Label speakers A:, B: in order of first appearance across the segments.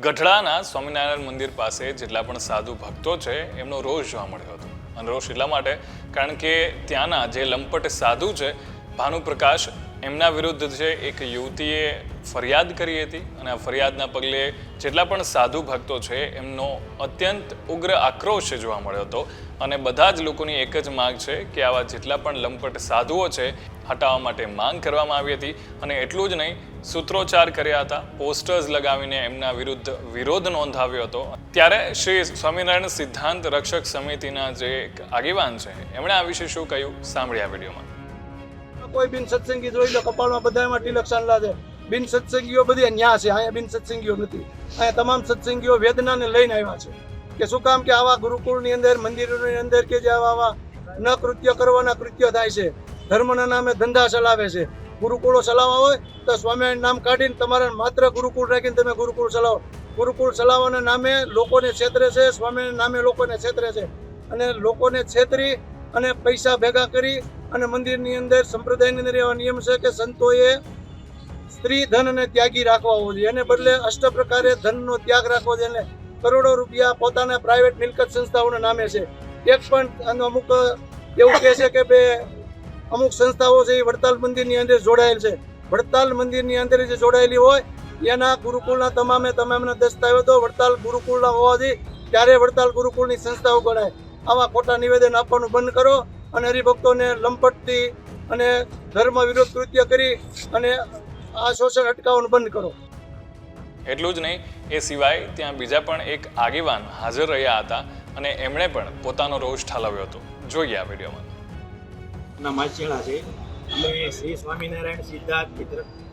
A: ગઢડાના સ્વામિનારાયણ મંદિર પાસે જેટલા પણ સાધુ ભક્તો છે, એમનો રોષ જોવા મળ્યો હતો. અને રોષ એટલા માટે, કારણ કે ત્યાંના જે લંપટ સાધુ છે, ભાનુપ્રકાશ એમના વિરુદ્ધ છે એક યુવતીએ ફરિયાદ કરી હતી અને આ ફરિયાદના પગલે જેટલા પણ સાધુ ભક્તો છે, એમનો અત્યંત ઉગ્ર આક્રોશ જોવા મળ્યો હતો. અને બધા જ લોકોની એક જ માંગ છે કે આવા જેટલા પણ લંપટ સાધુઓ છે, હટાવવા માટે માંગ કરવામાં આવી હતી. અને એટલું જ નહીં, સૂત્રોચ્ચાર કર્યા હતા, પોસ્ટર્સ લગાવીને એમના વિરુદ્ધ વિરોધ નોંધાવ્યો હતો. ત્યારે શ્રી સ્વામિનારાયણ સિદ્ધાંત રક્ષક સમિતિના જે એક આગેવાન છે, એમણે આ વિશે શું કહ્યું? સાંભળ્યા વિડીયોમાં.
B: કોઈ બિન સત્સંગી જોઈ લો, કપાળમાં બધામાં તિલક સાંડલા છે બિન સત્સંગીઓ બધી ન્યા છે, અહીંયા બિન સત્સંગીઓ નથી. અહીંયા તમામ સત્સંગીઓ વેદનાને લઈને આવ્યા છે. કે શું કામ કે આવા ગુરુકુળની અંદર, મંદિરોની અંદર કે જે આવા આવા ન કૃત્ય કરવાના કૃત્ય થાય છે. ધર્મના નામે ધંધા ચલાવે છે. ગુરુકુળો ચલાવવા હોય તો સ્વામિનારાયણ નામ કાઢીને તમારે માત્ર ગુરુકુળ રાખીને તમે ગુરુકુળ ચલાવો. ગુરુકુળ ચલાવવાના નામે લોકોને છેતરે છે સ્વામિનારાયણ નામે લોકોને છેતરે છે. અને લોકોને છેતરી અને પૈસા ભેગા કરી અને મંદિરની અંદર સંપ્રદાયની અંદર એવા નિયમ છે કે સંતોએ સ્ત્રી ધન અને ત્યાગી રાખવા હોવો જોઈએ. એને બદલે અષ્ટ પ્રકારે ધનનો ત્યાગ રાખવો જોઈએ કરોડો રૂપિયા પોતાના પ્રાઇવેટ મિલકત સંસ્થાઓના નામે છે. એક પણ અમુક એવું કહે છે કે બે અમુક સંસ્થાઓ છે એ વડતાલ મંદિરની અંદર જોડાયેલ છે. વડતાલ મંદિરની અંદર જે જોડાયેલી હોય, એના ગુરુકુળના તમામે તમામના દસ્તાવેજો વડતાલ ગુરુકુળના હોવાથી ત્યારે વડતાલ ગુરુકુળની સંસ્થાઓ ગણાય. આવા ખોટા નિવેદન આપવાનું બંધ કરો. અને હરિભક્તોને લંપટથી અને ધર્મ વિરોધ કૃત્ય કરી અને આ શોષણ અટકાવવાનું બંધ કરો.
A: એટલું જ નહીં એ સિવાય ત્યાં બીજા પણ એક આગેવાન હાજર રહ્યા હતા અને એમણે પણ પોતાનો રોષ ઠાલવ્યો હતો. જોઈએ આ વિડીયોમાં.
C: ના માછેડા છે. અમે શ્રી સ્વામિનારાયણ સિદ્ધાર્થ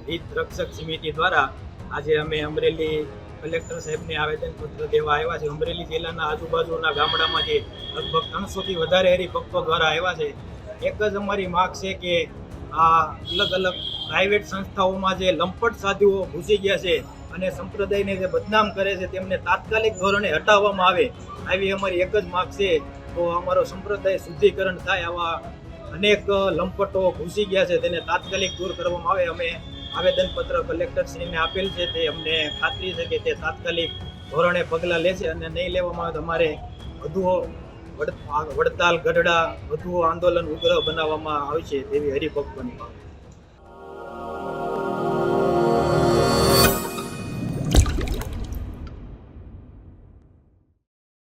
C: હિત- રક્ષક સમિતિ દ્વારા આજે અમે અમરેલી કલેક્ટર સાહેબને આવેદનપત્ર દેવા આવ્યા છે. અમરેલી જિલ્લાના આજુબાજુના ગામડામાં જે લગભગ ત્રણસોથી વધારે હરિભક્તો દ્વારા આવ્યા છે. એક જ અમારી માગ છે કે આ અલગ અલગ પ્રાઇવેટ સંસ્થાઓમાં જે લંપટ સાધુઓ ઘૂસી ગયા છે અને સંપ્રદાયને જે બદનામ કરે છે તેમને તાત્કાલિક ધોરણે હટાવવામાં આવે આવી અમારી એક જ માગ છે. તો અમારો સંપ્રદાય શુદ્ધિકરણ થાય આવા અનેક લંપટો ઘૂસી ગયા છે. તેને તાત્કાલિક દૂર કરવામાં આવે. અમે આવેદનપત્ર કલેક્ટરશ્રીને આપેલ છે તે અમને ખાતરી છે કે તે તાત્કાલિક ધોરણે પગલાં લેશે અને નહીં લેવામાં આવે તો અમારે વધુ વડતાલ ગઢડા વધુ આંદોલન ઉગ્ર બનાવવામાં આવશે તેવી હરિભક્તોની માંગ